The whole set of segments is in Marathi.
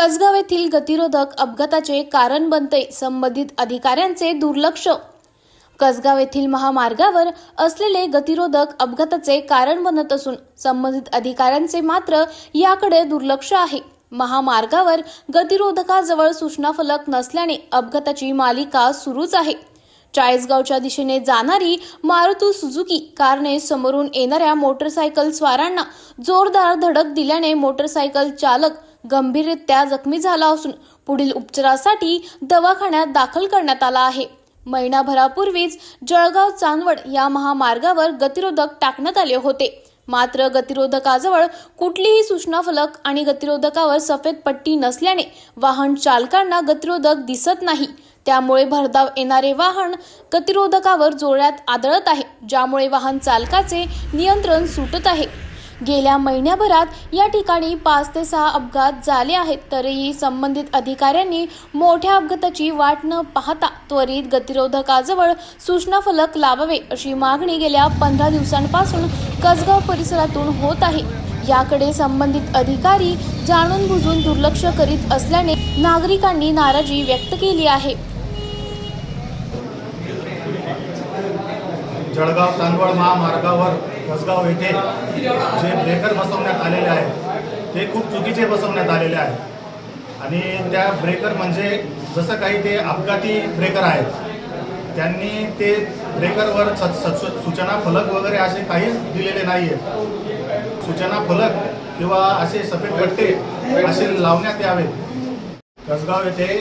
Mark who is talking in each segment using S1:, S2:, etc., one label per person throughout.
S1: कसगाव येथील गतिरोधक अपघाताचे कारण बनते संबंधित अधिकाऱ्यांचे दुर्लक्ष. कसगाव येथील महामार्गावर असलेले गतिरोधक अपघाताचे कारण बनत असून संबंधित अधिकाऱ्यांचे मात्र याकडे दुर्लक्ष आहे. महामार्गावर गतिरोधकाजवळ सूचना फलक नसल्याने अपघाताची मालिका सुरूच आहे. चाळीसगावच्या दिशेने जाणारी मारुती सुझुकी कारने समोरून येणाऱ्या मोटरसायकल स्वारांना जोरदार धडक दिल्याने मोटरसायकल चालक गंभीररित्या जखमी झाला असून पुढील उपचारासाठी दवाखान्यात दाखल करण्यात आला आहे. महिनाभरापूर्वीच जळगाव चांदवड या महामार्गावर गतिरोधक टाकण्यात आले होते. मात्र गतिरोधकाजवळ कुठलीही सूचना फलक आणि गतिरोधकावर सफेद पट्टी नसल्याने वाहन चालकांना गतिरोधक दिसत नाही. त्यामुळे भरधाव येणारे वाहन गतिरोधकावर जोरात आदळत आहे ज्यामुळे वाहन चालकाचे नियंत्रण सुटत आहे. गेल्या महिन्याभरात या ठिकाणी पाच ते सहा अपघात झाले आहेत तरीही संबंधित अधिकाऱ्यांनी मोठ्या अपघाताची वाट न पाहता त्वरित गतिरोधकाजवळ सूचना फलक लावावे अशी मागणी गेल्या पंधरा दिवसांपासून कसगाव परिसरातून होत आहे. याकडे संबंधित अधिकारी जाणून बुजून दुर्लक्ष करीत असल्याने नागरिकांनी नाराजी व्यक्त केली आहे.
S2: जळगाव चांदवड महामार्गावर कसगाव येथे जे ब्रेकर बसवण्यात आलेले आहेत ते खूप चुकीचे बसवण्यात आलेले आहेत. आणि त्या ब्रेकर म्हणजे जसं काही ते अपघाती ब्रेकर आहेत त्यांनी ते ब्रेकरवर स- सूचना फलक वगैरे असे काहीच दिलेले नाही आहेत सूचना फलक किंवा असे सफेद पट्टे असे लावण्यात यावे. कसगाव येथे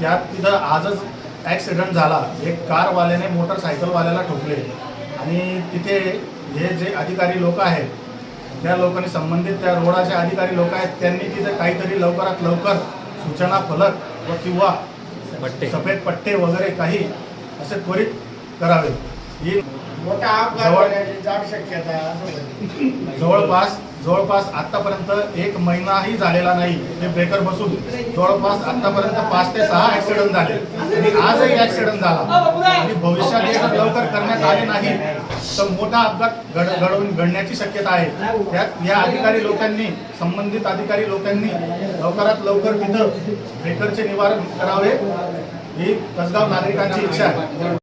S2: त्यात तिथं आजच ॲक्सिडंट झाला. एक कारवाल्याने मोटरसायकलवाल्याला ठोकले. आणि तिथे हे जे अधिकारी लोक आहेत त्या लोकांनी संबंधित त्या रोडाचे अधिकारी लोक आहेत त्यांनी तिथे काहीतरी लवकरात लवकर सूचना फलक व किंवा
S3: पट्टे
S2: सफेद पट्टे वगैरे काही असे त्वरित करावे ही
S4: मोठा.
S2: जवळपास जवळपास आतापर्यंत एक महिनाही झालेला नाही. ते ब्रेकर बसून जवळपास आतापर्यंत पाच ते सहा ऍक्सिडेंट झाले. आणि आजही ऍक्सिडेंट झाला. आणि भविष्यात हे जर लवकर करण्यात आले नाही तर मोठा अपघात घड घडवून घडण्याची शक्यता आहे. त्यात या अधिकारी लोकांनी संबंधित अधिकारी लोकांनी लवकरात लवकर तिथं ब्रेकरचे निवारण करावे ही कसगाव नागरिकांची इच्छा आहे.